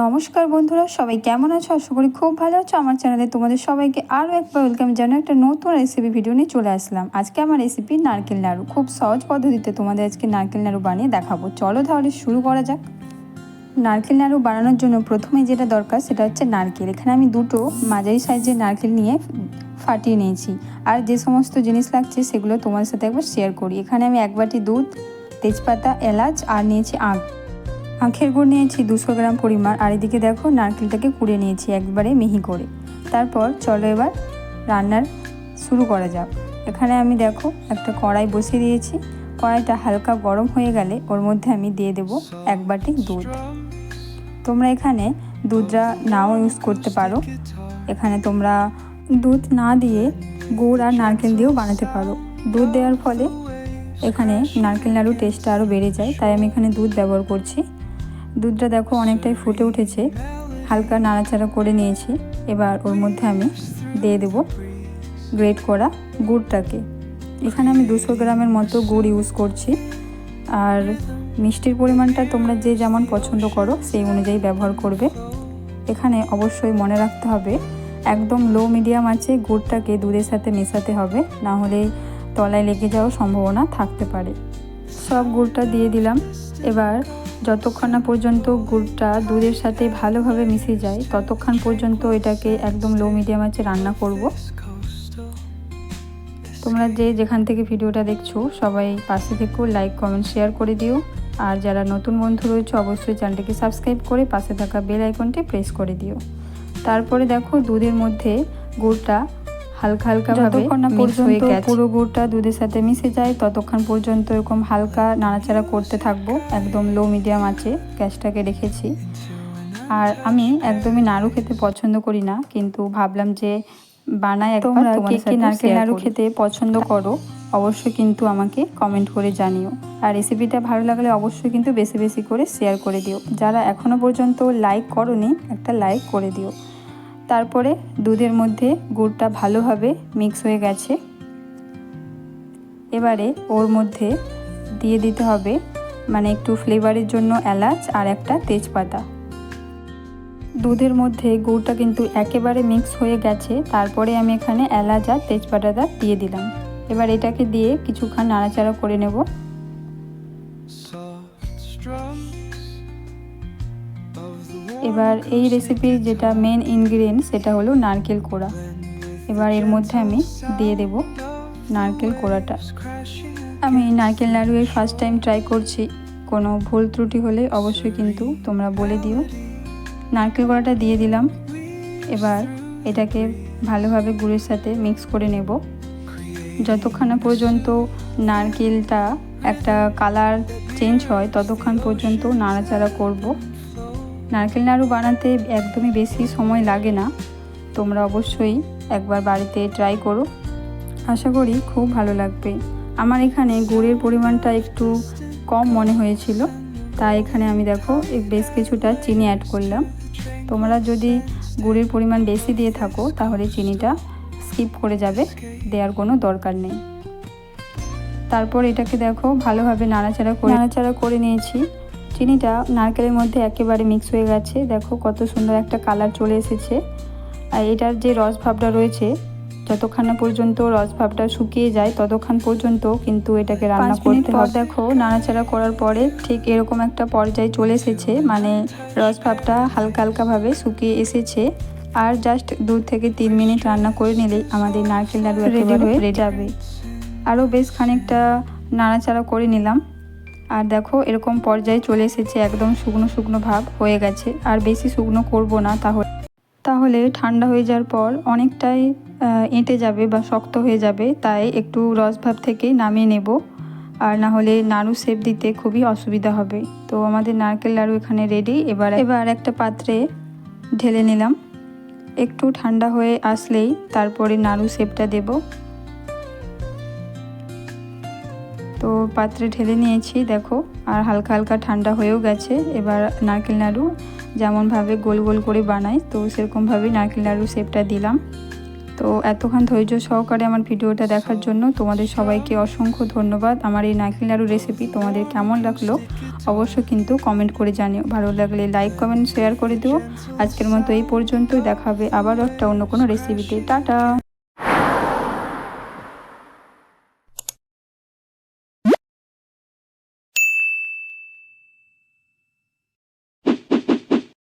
নমস্কার বন্ধুরা, সবাই কেমন আছো? আশা করি খুব ভালো আছো। আমার চ্যানেলে তোমাদের সবাইকে আরও একবার ওয়েলকাম জানাই একটা নতুন রেসিপি ভিডিও নিয়ে চলে আসলাম। আজকে আমার রেসিপি নারকেল নাড়ু খুব সহজ পদ্ধতিতে তোমাদের আজকে নারকেল নাড়ু বানিয়ে দেখাবো। চলো তাহলে শুরু করা যাক। নারকেল নাড়ু বানানোর জন্য প্রথমে যেটা দরকার, সেটা হচ্ছে নারকেল। এখানে আমি দুটো মাঝারি সাইজের নারকেল নিয়ে ফাটিয়ে নিয়েছি। আর যে সমস্ত জিনিস লাগছে, সেগুলো তোমার সাথে একবার শেয়ার করি। এখানে আমি এক বাটি দুধ, তেজপাতা, এলাচ, আর নিয়েছি আখ আখের গুড় নিয়েছি দুশো গ্রাম পরিমাণ, আর এদিকে দেখো নারকেলটাকে কুড়ে নিয়েছি একবারে মিহি করে। তারপর চলো এবার রান্নার শুরু করা যাক। এখানে আমি দেখো একটা কড়াই বসিয়ে দিয়েছি। কড়াইটা হালকা গরম হয়ে গেলে ওর মধ্যে আমি দিয়ে দেব এক বাটি দুধ। তোমরা এখানে দুধটা নাও ইউজ করতে পারো। এখানে তোমরা দুধ না দিয়ে গুড় আর নারকেল দিয়েও বানাতে পারো। দুধ দেওয়ার ফলে এখানে নারকেল নাড়ু টেস্টটা আরও বেড়ে যায়, তাই আমি এখানে দুধ ব্যবহার করছি। দুধটা দেখো অনেকটাই ফুটে উঠেছে। হালকা নাড়াচাড়া করে নিয়েছি। এবার ওর মধ্যে আমি দিয়ে দেবো গ্রেট করা গুড়টাকে। এখানে আমি দুশো গ্রামের মতো গুড় ইউজ করছি। আর মিষ্টির পরিমাণটা তোমরা যে যেমন পছন্দ করো, সেই অনুযায়ী ব্যবহার করবে। এখানে অবশ্যই মনে রাখতে হবে, একদম লো মিডিয়াম আছে, গুড়টাকে দুধের সাথে মেশাতে হবে। না হলে তলায় লেগে যাওয়ার সম্ভাবনা থাকতে পারে। সব গুড়টা দিয়ে দিলাম। এবার যতক্ষণ না পর্যন্ত গুড়টা দুধের সাথে ভালোভাবে মিশে যায়, ততক্ষণ পর্যন্ত এটাকে একদম লো মিডিয়াম আছে রান্না করব। তোমরা যে যেখান থেকে ভিডিওটা দেখছ, সবাই পাশে থেকেও লাইক কমেন্ট শেয়ার করে দিও। আর যারা নতুন বন্ধু রয়েছে, অবশ্যই চ্যানেলটিকে সাবস্ক্রাইব করে পাশে থাকা বেল আইকনটি প্রেস করে দিও। তারপরে দেখো দুধের মধ্যে গুড়টা হালকা হালকা যতক্ষণ না পর্যন্ত পুরো গুড়টা দুধের সাথে মিশে যায় ততক্ষণ পর্যন্ত এরকম হালকা নাড়াচাড়া করতে থাকব। একদম লো মিডিয়াম আছে গ্যাসটাকে রেখেছি। আর আমি একদমই নাড়ু খেতে পছন্দ করি না কিন্তু ভাবলাম যে বানাই একবার তোমার সাথে নারকেল নাড়ু খেতে পছন্দ করো অবশ্যই কিন্তু আমাকে কমেন্ট করে জানিও। আর রেসিপিটা ভালো লাগলে অবশ্যই কিন্তু বেশি বেশি করে শেয়ার করে দিও। যারা এখনও পর্যন্ত লাইক করনি একটা লাইক করে দিও। তারপরে দুধের মধ্যে গুড়টা ভালোভাবে মিক্স হয়ে গেছে। এবারে ওর মধ্যে দিয়ে দিতে হবে মানে একটু ফ্লেভারের জন্য এলাচ আর একটা তেজপাতা। দুধের মধ্যে গুড়টা কিন্তু একেবারে মিক্স হয়ে গেছে, তারপরে আমি এখানে এলাচ আর তেজপাতাটা দিয়ে দিলাম। এবার এটাকে দিয়ে কিছুক্ষণ নাড়াচাড়া করে নেব। এবার এই রেসিপির যেটা মেন ইনগ্রিডিয়েন্ট সেটা হলো নারকেল কোড়া। এবার এর মধ্যে আমি দিয়ে দেব নারকেল কোড়াটা। আমি নারকেল নাড়ু এই ফার্স্ট টাইম ট্রাই করছি, কোনো ভুল ত্রুটি হলে অবশ্যই কিন্তু তোমরা বলে দিও। নারকেল কোড়াটা দিয়ে দিলাম, এবার এটাকে ভালোভাবে গুড়ের সাথে মিক্স করে নেব। যতক্ষণ পর্যন্ত নারকেলটা একটা কালার চেঞ্জ হয়, ততক্ষণ পর্যন্ত নাড়াচাড়া করব। নারকেল নাড়ু বানাতে একদমই বেশি সময় লাগে না। তোমরা অবশ্যই একবার বাড়িতে ট্রাই করো। আশা করি খুব ভালো লাগবে। আমার এখানে গুড়ের পরিমাণটা একটু কম মনে হয়েছিল। তাই এখানে আমি দেখো বেশ কিছুটা চিনি অ্যাড করলাম। তোমরা যদি গুড়ের পরিমাণ বেশি দিয়ে থাকো, তাহলে চিনিটা স্কিপ করে যাবে। দেওয়ার কোনো দরকার নেই। তারপর এটাকে দেখো ভালোভাবে নাড়াচাড়া করে নাড়াচাড়া করে নিয়েছি। চিনিটা নারকেলের মধ্যে একেবারে মিক্স হয়ে গেছে। দেখো কত সুন্দর একটা কালার চলে এসেছে। আর এটার যে রস ভাবটা রয়েছে যতক্ষণ না পর্যন্ত রস ভাবটা শুকিয়ে যায় ততক্ষণ পর্যন্ত কিন্তু এটাকে রান্না করতে হবে। দেখো নাড়াচাড়া করার পরে ঠিক এরকম একটা পর্যায়ে চলে এসেছে। মানে রস ভাবটা হালকা হালকাভাবে শুকিয়ে এসেছে। আর জাস্ট দু থেকে তিন মিনিট রান্না করে নিলেই আমাদের নারকেল নাড়ু রেডি হয়ে যাবে। আরও বেশ খানিকটা নাড়াচাড়া করে নিলাম। আর দেখো, এরকম পর্যায়ে চলে এসেছে একদম শুকনো শুকনো ভাব, হয়ে গেছে। আর বেশি শুকনো করব না, তাহলে। তাহলে ঠান্ডা হয়ে যাওয়ার পর অনেকটাই এঁটে যাবে বা শক্ত হয়ে যাবে, তাই একটু রস ভাব থেকে নামিয়ে নেব। আর না হলে নাড়ু শেপ দিতে খুবই অসুবিধা হবে। তো আমাদের নারকেল নাড়ু এখানে রেডি এবার এবার একটা পাত্রে ঢেলে নিলাম। একটু ঠান্ডা হয়ে আসলেই তারপরে নাড়ু শেপটা দেব। তো পাত্রে ঢেলে নিয়েছি, দেখো। আর হালকা হালকা ঠান্ডা হয়েও গেছে। এবার নারকেল নাড়ু যেমনভাবে গোল গোল করে বানাই, তো সেরকমভাবেই নারকেল নাড়ু শেপটা দিলাম। তো এতক্ষণ ধৈর্য সহকারে আমার ভিডিওটা দেখার জন্য তোমাদের সবাইকে অসংখ্য ধন্যবাদ। আমার এই নারকেল নাড়ু রেসিপি তোমাদের কেমন লাগল অবশ্যই কিন্তু কমেন্ট করে জানিও। ভালো লাগলে লাইক কমেন্ট শেয়ার করে দিও। আজকের মতো এই পর্যন্তই। দেখাবে আবারও একটা অন্য কোনো রেসিপিতে টাটা!